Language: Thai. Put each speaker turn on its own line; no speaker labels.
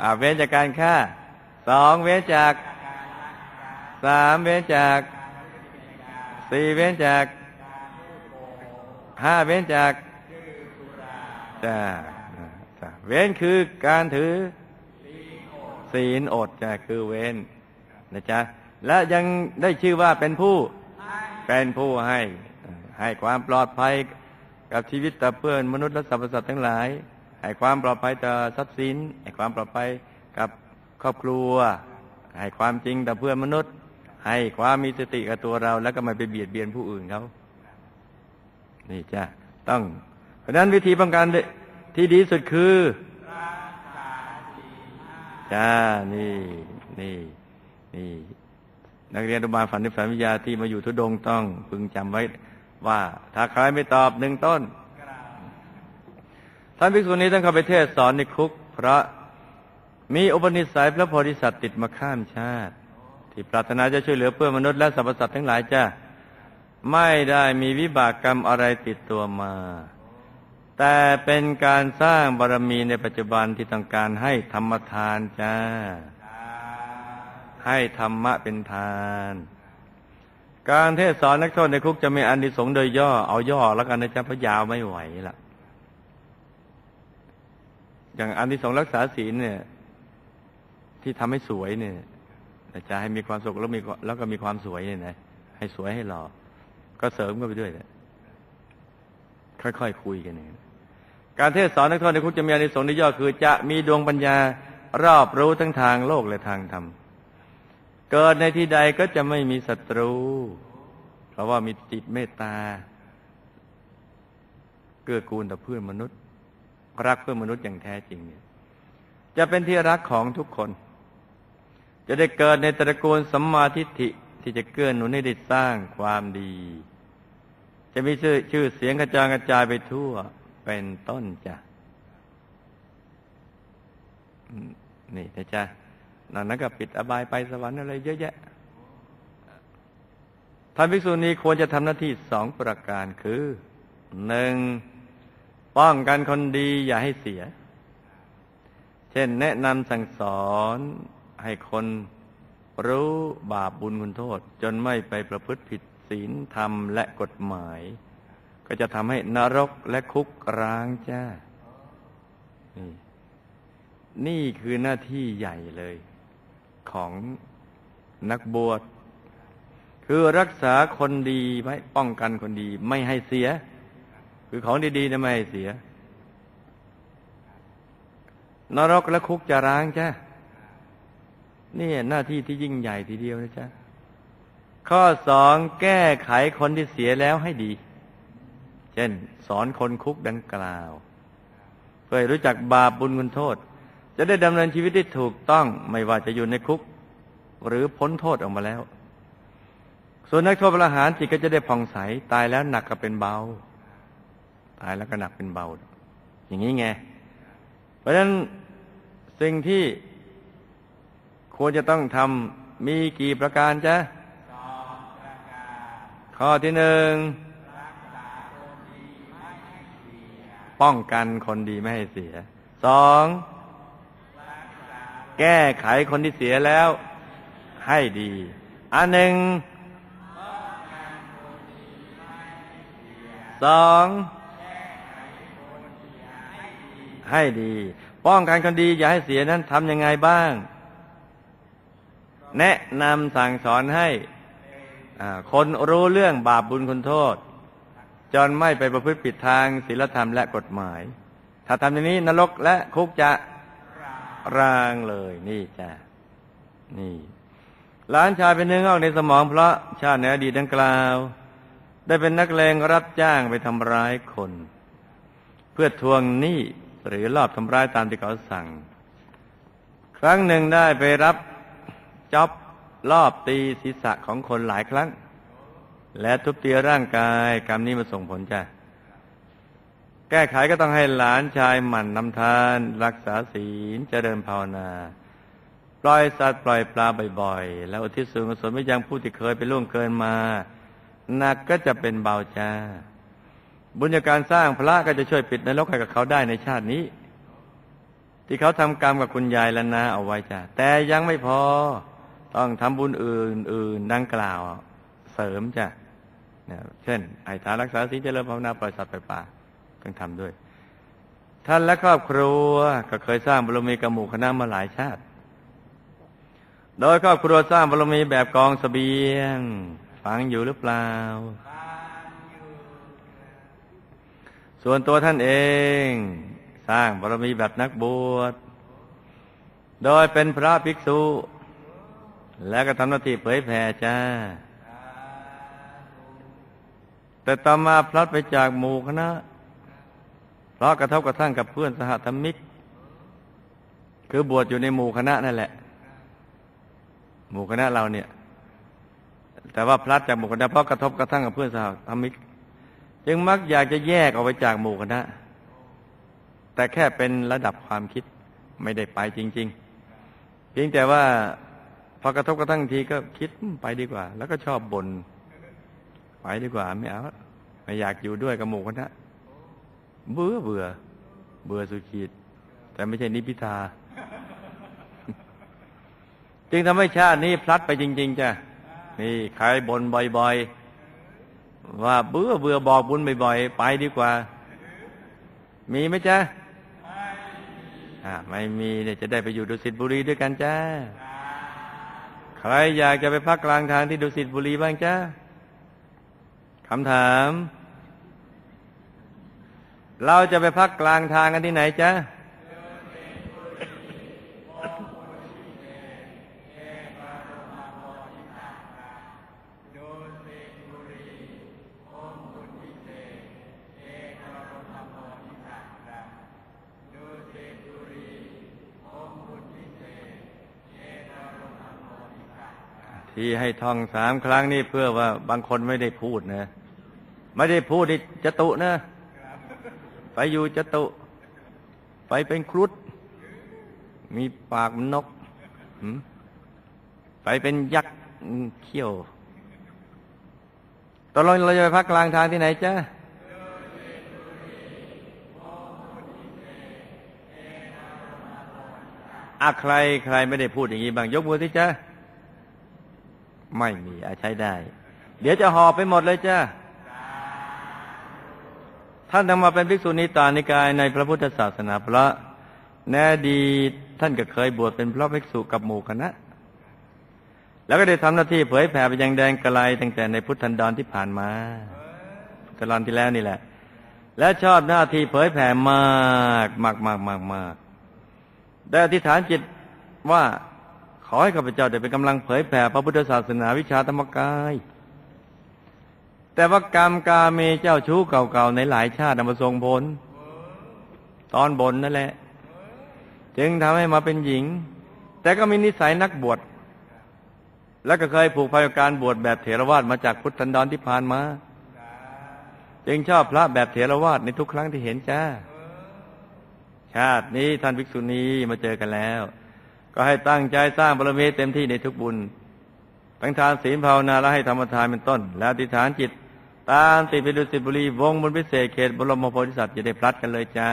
อ่าเว้นจากการฆ่าสองเว้นจากสามเว้นจากสี่เว้นจากห้าเว้นจากจ้าจ้าเว้นคือการถือศีลอดจ้ะคือเว้นนะจ๊ะและยังได้ชื่อว่าเป็นผู้เป็นผู้ให้ให้ความปลอดภัยกับชีวิตต่อเพื่อนมนุษย์และสรรพสัตว์ทั้งหลาย ให้ความปลอดภัยต่อทรัพย์สินให้ความปลอดภัยกับครอบครัว ให้ความจริงต่อเพื่อนมนุษย์ ให้ความมีสติกับตัวเรา แล้วก็ไม่ไปเบียดเบียนผู้อื่นเขานี่จ้ะต้อง เพราะนั้นวิธีป้องกันที่ดีสุดคือจ้านี่นี่นี่นักเรียนอุบาลฝันนิฝันวิทยาที่มาอยู่ทุดงต้องพึงจำไว้ว่าถ้าใครไม่ตอบหนึ่งต้น ท่านภิกษุนี้ต้องเข้าไปเทศสอนในคุกพระมีอุปนิสัยพระโพธิสัตว์ติดมาข้ามชาติ ที่ปรารถนาจะช่วยเหลือเพื่อนมนุษย์และสรรพสัตว์ทั้งหลายจ้าไม่ได้มีวิบากกรรมอะไรติดตัวมา แต่เป็นการสร้างบารมีในปัจจุบันที่ต้องการให้ธรรมทานจ้า ให้ธรรมะเป็นทาน การเทศสอนนักโทษในคุกจะมีอันดิสงโดยย่อเอาย่อแล้วกันนะจ๊ะพระยาวไม่ไหวล่ะ อย่างอันที่สองรักษาศีลเนี่ย ที่ทำให้สวยเนี่ยจะให้มีความสุขแล้วมีแล้วก็มีความสวยเนี่ยนะให้สวยให้หล่อก็เสริมกันไปด้วยเนี่ยค่อยๆคคุยกันเนี่ยการเทศสอนนักโทษในคุกจะมีอานิสงส์ในย่อคือ จะมีดวงปัญญารอบรู้ทั้งทางโลกและทางธรรมเกิดในที่ใดก็จะไม่มีศัตรู เพราะว่ามีจิตเมตตา เกื้อกูลต่อเพื่อนมนุษย์ รักเพื่อมนุษย์อย่างแท้จริงเนี่ยจะเป็นที่รักของทุกคน จะได้เกิดในตระกูลสัมมาทิฏฐิที่จะเกื้อหนุนให้ได้สร้างความดี จะมีชื่อชื่อเสียงกระจายกระจายไปทั่วเป็นต้นจ้ะนี่นะจ๊ะนั่นนั้นก็ปิดอบายไปสวรรค์อะไรเยอะแยะท่านภิกษุณีควรจะทำหน้าที่สองประการคือหนึ่ง ป้องกันคนดีอย่าให้เสีย เช่นแนะนำสั่งสอนให้คนรู้บาปบุญคุณโทษ จนไม่ไปประพฤติผิดศีลธรรมและกฎหมาย ก็จะทำให้นรกและคุกร้างจ้า นี่นี่คือหน้าที่ใหญ่เลย ของนักบวช คือรักษาคนดีไว้ป้องกันคนดีไม่ให้เสีย คือของดีๆนะไม่ให้เสีย นรกและคุกจะร้างจ้านี่หน้าที่ที่ยิ่งใหญ่ทีเดียวนะจ๊ะข้อสองแก้ไขคนที่เสียแล้วให้ดี เช่น สอนคนคุกดังกล่าว เพื่อรู้จักบาปบุญคุณโทษ จะได้ดำเนินชีวิตที่ถูกต้องไม่ว่าจะอยู่ในคุก หรือพ้นโทษออกมาแล้ว ส่วนนักโทษประหารจิตก็จะได้ผ่องใสตายแล้วหนักก็เป็นเบา ตายแล้วก็หนักเป็นเบา อย่างนี้ไง เพราะฉะนั้นสิ่งที่ควรจะต้องทำมีกี่ประการจ๊ะข้อที่หนึ่งป้องกันคนดีไม่ให้เสีย สอง แก้ไขคนที่เสียแล้ว ให้ดี อันหนึ่ง สอง ให้ดี ป้องกันคนดีอย่าให้เสียนั้นทำยังไงบ้าง แนะนำสั่งสอนให้คนรู้เรื่องบาปบุญคุณโทษ จนไม่ไปประพฤติผิดทางศีลธรรมและกฎหมาย ถ้าทำอย่างนี้นรกและคุกจะรางเลยนี่จ้ะนี่หลานชายเป็นเนื้องอกในสมองเพราะชาติในอดีตดังกล่าว ได้เป็นนักเลงรับจ้างไปทำร้ายคน เพื่อทวงหนี้ หรือลอบทำร้ายตามที่เขาสั่ง ครั้งหนึ่งได้ไปรับจ็อบรอบตีศีรษะของคนหลายครั้ง และทุบตีร่างกายกรรมนี้มาส่งผลจ้ะแก้ไขก็ต้องให้หลานชายหมั่นนำทาน รักษาศีลเจริญภาวนา ปล่อยสัตว์ปล่อยปลาบ่อยๆ แล้วอุทิศส่วนกุศลไปยังผู้ที่เคยไปล่วงเกินมาหนักก็จะเป็นเบาจ้า บุญจากการสร้างพระก็จะช่วยปิดนรกให้กับเขาได้ในชาตินี้ ที่เขาทำกรรมกับคุณยายละนาเอาไว้จ้ะแต่ยังไม่พอต้องทำบุญอื่นๆดังกล่าวเสริมจ้ะเช่นไอ้ทานรักษาศีลเจริญภาวนาปล่อยสัตว์ไปป่าต้องทำด้วย ท่านและครอบครัวก็เคยสร้างบารมีกระหมู่คณะมาหลายชาติ โดยครอบครัวสร้างบารมีแบบกองสเสบียง ฟังอยู่หรือเปล่า ส่วนตัวท่านเองสร้างบารมีแบบนักบวช โดยเป็นพระภิกษุ และก็ทำหน้าที่เผยแผ่จ้า แต่ต่อมาพลัดไปจากหมู่คณะ เพราะกระทบกระทั่งกับเพื่อนสหธรรมิก คือบวชอยู่ในหมู่คณะนั่นแหละ หมู่คณะเราเนี่ย แต่ว่าพลัดจากหมู่คณะเพราะกระทบกระทั่งกับเพื่อนสหธรรมิก จึงมักอยากจะแยกออกไปจากหมู่คณะ แต่แค่เป็นระดับความคิดไม่ได้ไปจริง ๆ เพียงแต่ว่าพอกระทบกระทั่งทีก็คิดไปดีกว่า แล้วก็ชอบบน่นไปดีกว่า ไม่เอาไม่อยากอยู่ด้วยกับหมู่คณะเบื่อเบื่อ เบื่อสุขีด แต่ไม่ใช่นิพิทา จึงทำให้ชาตินี้พลัดไปจริง ๆจ้ะนี่ใครบ่นบ่อยๆ ว่าเบื่อเบื่อบอกบุญบ่อยๆไปดีกว่า มีไหมจ๊ะไม่มีเนี่ยจะได้ไปอยู่ดุสิตบุรีด้วยกันจ้าใครอยากจะไปพักกลางทางที่ดุสิตบุรีบ้างจ้าคำถาม เราจะไปพักกลางทางกันที่ไหนจ้า ที่ให้ท่องสามครั้งนี่เพื่อว่าบางคนไม่ได้พูดนะ ไม่ได้พูดดิจตุนะ ไปอยู่จตุ ไปเป็นครุฑมีปากมันนก ไปเป็นยักษ์เขี้ยวตกลงเราจะไปพักกลางทางที่ไหนจ้าอะใครใครไม่ได้พูดอย่างนี้บางยกมือที่จ้า ไม่มีอาใช้ได้ เดี๋ยวจะหอบไปหมดเลยจ้าท่านทำมาเป็นภิกษุณีตานิกายในพระพุทธศาสนาพระแน่ดีท่านก็เคยบวชเป็นพระภิกษุกับหมู่คณะ แล้วก็ได้ทำหน้าที่เผยแผ่ไปยังแดนไกลตั้งแต่ในพุทธันดรที่ผ่านมาตลอดที่แล้วนี่แหละ และชอบหน้าที่เผยแผ่มากมากมากมากมากได้อธิษฐานจิตว่า ขอให้ข้าพเจ้าได้เป็นกำลังเผยแผ่พระพุทธศาสนาวิชาธรรมกาย แต่ว่ากรรมกาเมเจ้าชู้เก่าๆในหลายชาติมาทรงผล ตอนบนนั่นแหละ จึงทำให้มาเป็นหญิง แต่ก็มีนิสัยนักบวชและก็เคยผูกพันกับการบวชแบบเถรวาทมาจากพุทธันดรที่ผ่านมา จึงชอบพระแบบเถรวาทในทุกครั้งที่เห็นจ้า ชาตินี้ท่านภิกษุณีมาเจอกันแล้ว ก็ให้ตั้งใจสร้างบารมีเต็มที่ในทุกบุญตั้งทานศีลภาวนาและให้ธรรมทานเป็นต้น แล้วติฐานจิต ตามติดไปดูสิบุรีวงบนพิเศษเขตบรมโพธิสัตว์จะได้พลัดกันเลยจ้า